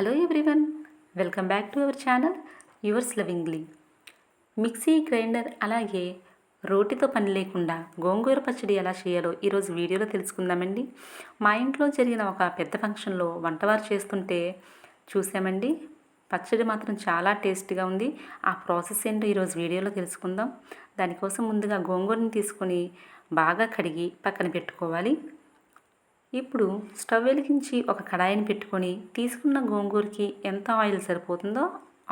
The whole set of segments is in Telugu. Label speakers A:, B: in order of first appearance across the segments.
A: Hello everyone welcome back to our channel yours lovingly mixie grinder అలాగే రోటితో పని లేకుండా గోంగూర పచ్చడి ఎలా చేయాలో ఈరోజు వీడియోలో తెలుసుకుందామండి. మా ఇంట్లో జరిగిన ఒక పెద్ద ఫంక్షన్లో వంటవారు చేస్తుంటే చూసామండి పచ్చడి మాత్రం చాలా టేస్టీగా ఉంది. ఆ ప్రాసెస్ ఏంటో ఈరోజు వీడియోలో తెలుసుకుందాం. దానికోసం ముందుగా గోంగూరని తీసుకొని బాగా కడిగి పక్కన పెట్టుకోవాలి. ఇప్పుడు స్టవ్ వెలిగించి ఒక కడాయిని పెట్టుకొని తీసుకున్న గోంగూరకి ఎంత ఆయిల్ సరిపోతుందో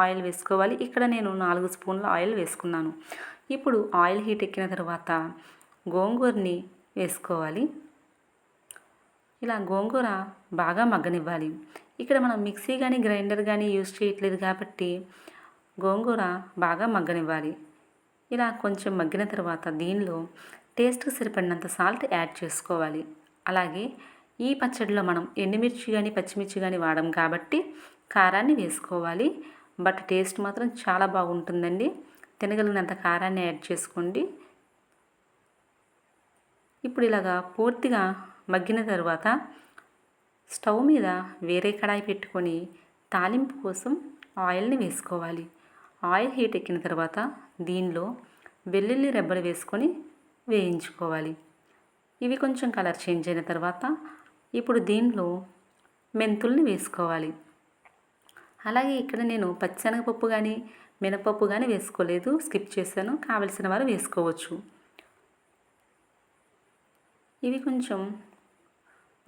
A: ఆయిల్ వేసుకోవాలి. ఇక్కడ నేను నాలుగు స్పూన్ల ఆయిల్ వేసుకున్నాను. ఇప్పుడు ఆయిల్ హీట్ ఎక్కిన తర్వాత గోంగూరని వేసుకోవాలి. ఇలా గోంగూర బాగా మగ్గనివ్వాలి. ఇక్కడ మనం మిక్సీ కానీ గ్రైండర్ కానీ యూజ్ చేయట్లేదు కాబట్టి గోంగూర బాగా మగ్గనివ్వాలి. ఇలా కొంచెం మగ్గిన తర్వాత దీనిలో టేస్ట్కి సరిపడినంత సాల్ట్ యాడ్ చేసుకోవాలి. అలాగే ఈ పచ్చడిలో మనం ఎండుమిర్చి కానీ పచ్చిమిర్చి కానీ వాడం కాబట్టి కారాన్ని వేసుకోవాలి. బట్ టేస్ట్ మాత్రం చాలా బాగుంటుందండి. తినగలిగినంత కారాన్ని యాడ్ చేసుకోండి. ఇప్పుడు ఇలాగా పూర్తిగా మగ్గిన తర్వాత స్టవ్ మీద వేరే కడాయి పెట్టుకొని తాలింపు కోసం ఆయిల్ని వేసుకోవాలి. ఆయిల్ హీట్ ఎక్కిన తర్వాత దీనిలో వెల్లుల్లి రెబ్బలు వేసుకొని వేయించుకోవాలి. ఇవి కొంచెం కలర్ చేంజ్ అయిన తర్వాత ఇప్పుడు దీనిలో మెంతుల్ని వేసుకోవాలి. అలాగే ఇక్కడ నేను పచ్చనగపప్పు కానీ మినపప్పు కానీ వేసుకోలేదు. స్కిప్ చేశాను. కావలసిన వారు వేసుకోవచ్చు. ఇవి కొంచెం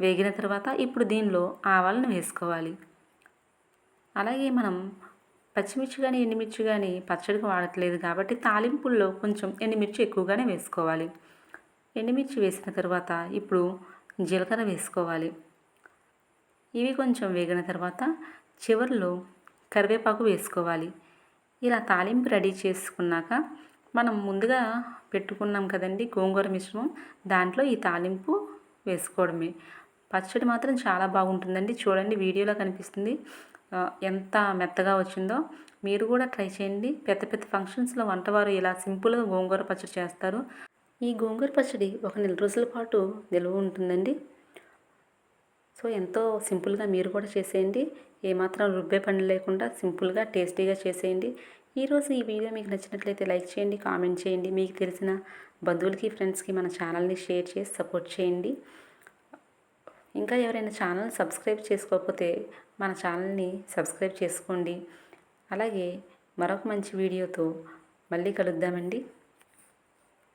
A: వేగిన తర్వాత ఇప్పుడు దీనిలో ఆవాలను వేసుకోవాలి. అలాగే మనం పచ్చిమిర్చి కానీ ఎండుమిర్చి కానీ పచ్చడికి వాడట్లేదు కాబట్టి తాలింపుల్లో కొంచెం ఎండుమిర్చి ఎక్కువగానే వేసుకోవాలి. ఎండుమిర్చి వేసిన తర్వాత ఇప్పుడు జీలకర్ర వేసుకోవాలి. ఇవి కొంచెం వేగిన తర్వాత చివరిలో కరివేపాకు వేసుకోవాలి. ఇలా తాలింపు రెడీ చేసుకున్నాక మనం ముందుగా పెట్టుకున్నాం కదండి గోంగూర మిశ్రమం. దాంట్లో ఈ తాలింపు వేసుకోవడమే. పచ్చడి మాత్రం చాలా బాగుంటుందండి. చూడండి వీడియోలో కనిపిస్తుంది. ఎంత మెత్తగా వచ్చిందో. మీరు కూడా ట్రై చేయండి. పెద్ద పెద్ద ఫంక్షన్స్లో వంటవారు ఇలా సింపుల్గా గోంగూర పచ్చడి చేస్తారు. ఈ గోంగూర పచ్చడి ఒక నెల రోజుల పాటు నిల్వ ఉంటుందండి. సో ఎంతో సింపుల్గా మీరు కూడా చేసేయండి. ఏమాత్రం రుబ్బే పని లేకుండా సింపుల్గా టేస్టీగా చేసేయండి. ఈరోజు ఈ వీడియో మీకు నచ్చినట్లయితే లైక్ చేయండి కామెంట్ చేయండి. మీకు తెలిసిన బంధువులకి ఫ్రెండ్స్కి మన ఛానల్ని షేర్ చేసి సపోర్ట్ చేయండి. ఇంకా ఎవరైనా ఛానల్ సబ్స్క్రైబ్ చేసుకోకపోతే మన ఛానల్ని సబ్స్క్రైబ్ చేసుకోండి. అలాగే మరొక మంచి వీడియోతో మళ్ళీ కలుద్దామండి.